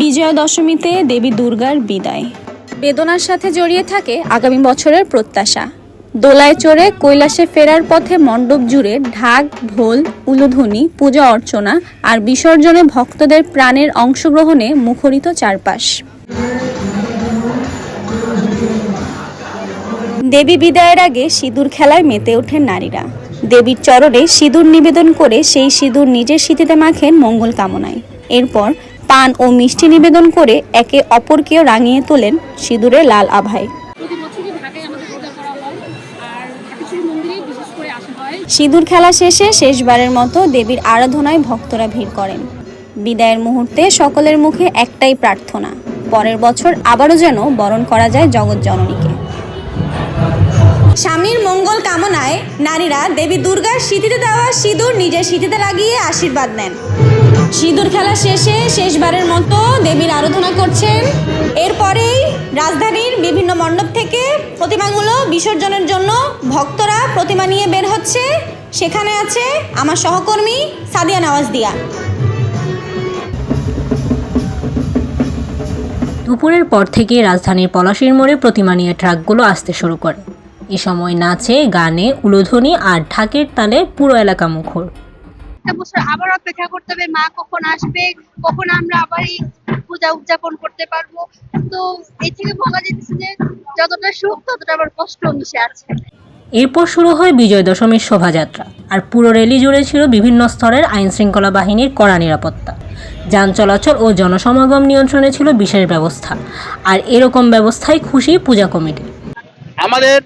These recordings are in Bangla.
বিজয়া দশমীতে দেবী দুর্গার বিদায়। বেদনার সাথে জড়িয়ে থাকে আগামী বছরের প্রত্যাশা। দোলায় চড়ে কৈলাসে ফেরার পথে মণ্ডপ জুড়ে ঢাক, ঢোল, উলুধ্বনি, পূজা অর্চনা আর বিসর্জনে ভক্তদের প্রাণের অংশগ্রহণে মুখরিত চারপাশ। দেবী বিদায়ের আগে সিঁদুর খেলায় মেতে ওঠেন নারীরা। দেবীর চরণে সিঁদুর নিবেদন করে সেই সিঁদুর নিজের স্মৃতিতে মাখেন মঙ্গল কামনায়। এরপর পান ও মিষ্টি নিবেদন করে একে অপরকেও রাঙিয়ে তোলেন সিঁদুরে লাল আভায়। সিঁদুর খেলা শেষে শেষবারের মতো দেবীর আরাধনায় ভক্তরা ভিড় করেন। বিদায়ের মুহূর্তে সকলের মুখে একটাই প্রার্থনা, পরের বছর আবারও যেন বরণ করা যায় জগৎ জননীকে। স্বামীর মঙ্গল কামনায় নারীরা দেবী দুর্গার স্মৃতিতে দেওয়া সিঁদুর নিজের স্মৃতিতে লাগিয়ে আশীর্বাদ নেন। সিঁদুর খেলা শেষে শেষবারের মতো দেবীর আরাধনা করছেন। এরপরেই রাজধানীর বিভিন্ন মণ্ডপ থেকে প্রতিমাগুলো বিসর্জনের জন্য ভক্তরা প্রতিমা নিয়ে বের হচ্ছে। সেখানে আছে আমার সহকর্মী সাদিয়া নওয়াজ দিয়া। দুপুরের পর থেকে রাজধানীর পলাশীর মোড়ে প্রতিমা নিয়ে ট্রাকগুলো আসতে শুরু করে। এ সময় নাচে, গানে, উলোধ্বনি আর ঢাকের তালে পুরো এলাকা মুখর। একটা বছর আবার অপেক্ষা করতে হবে মা কখন আসবে কখন আমরা আবার এই পূজা উদযাপন করতে পারব। তো এই থেকে ভাবা যেতেছে যে যতটা সুখ ততটা আবার কষ্ট মিশে আছে। এরপর শুরু হয় বিজয় দশমীর শোভাযাত্রা আর পুরো রেলি জুড়ে ছিল বিভিন্ন স্তরের আইন শৃঙ্খলা বাহিনীর কড়া নিরাপত্তা। যান চলাচল ও জনসমাগম নিয়ন্ত্রণে ছিল বিশেষ ব্যবস্থা আর এরকম ব্যবস্থায় খুশি পূজা কমিটি। আমাদের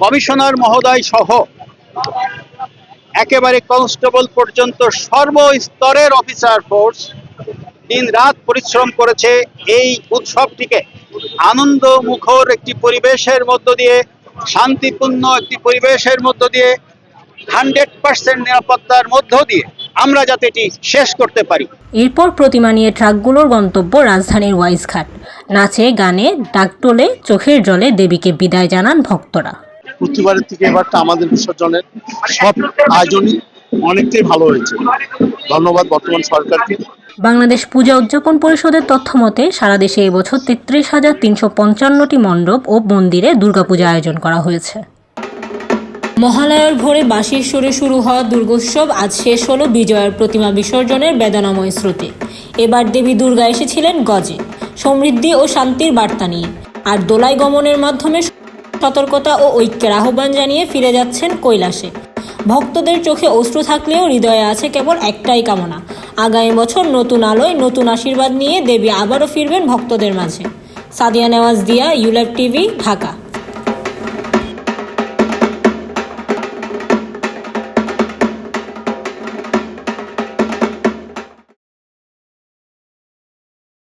কমিশনার মহোদয় সহ একেবারে কনস্টেবল পর্যন্ত সর্বস্তরের অফিসার ফোর্স দিন রাত পরিশ্রম করেছে এই উৎসবটিকে। আনন্দ মুখর একটি পরিবেশের মধ্য দিয়ে, শান্তিপূর্ণ একটি পরিবেশের মধ্য দিয়ে, হান্ড্রেড পার্সেন্ট নিরাপত্তার মধ্য দিয়ে আমরা যাতে এটি শেষ করতে পারি। এরপর প্রতিমা নিয়ে ট্রাকগুলোর গন্তব্য রাজধানীর ওয়াইজঘাট। নাচে, গানে, ডাকটোলে, চোখের জলে দেবীকে বিদায় জানান ভক্তরা। প্রতিবারের থেকে এবারটা আমাদের বিসর্জনের সব আয়োজনই অনেকটাই ভালো হয়েছে। ধন্যবাদ বর্তমান সরকারকে। বাংলাদেশ পূজা উদযাপন পরিষদের তথ্য মতে, সারা দেশে এবছর তেত্রিশ হাজার তিনশো পঞ্চান্নটি মণ্ডপ ও মন্দিরে দুর্গাপূজা আয়োজন করা হয়েছে। মহালয়ার ভোরে বাঁশির সুরে শুরু হওয়া দুর্গোৎসব আজ শেষ হলো বিজয়ার প্রতিমা বিসর্জনের বেদনাময় স্রোতে এবার দেবী দুর্গা এসেছিলেন গজে। সমৃদ্ধি ও শান্তির বার্তা নিয়ে। আর দোলাই গমনের মাধ্যমে সতর্কতা ও ঐক্যের আহ্বান জানিয়ে ফিরে যাচ্ছেন কৈলাসে। ভক্তদের চোখে অশ্রু থাকলেও হৃদয়ে আছে কেবল একটাই কামনা। আগামী বছর নতুন আলোয় নতুন আশীর্বাদ নিয়ে দেবী আবারও ফিরবেন ভক্তদের মাঝে। সাদিয়া নেওয়াজ দিয়া, ইউলাইভ টিভি, ঢাকা।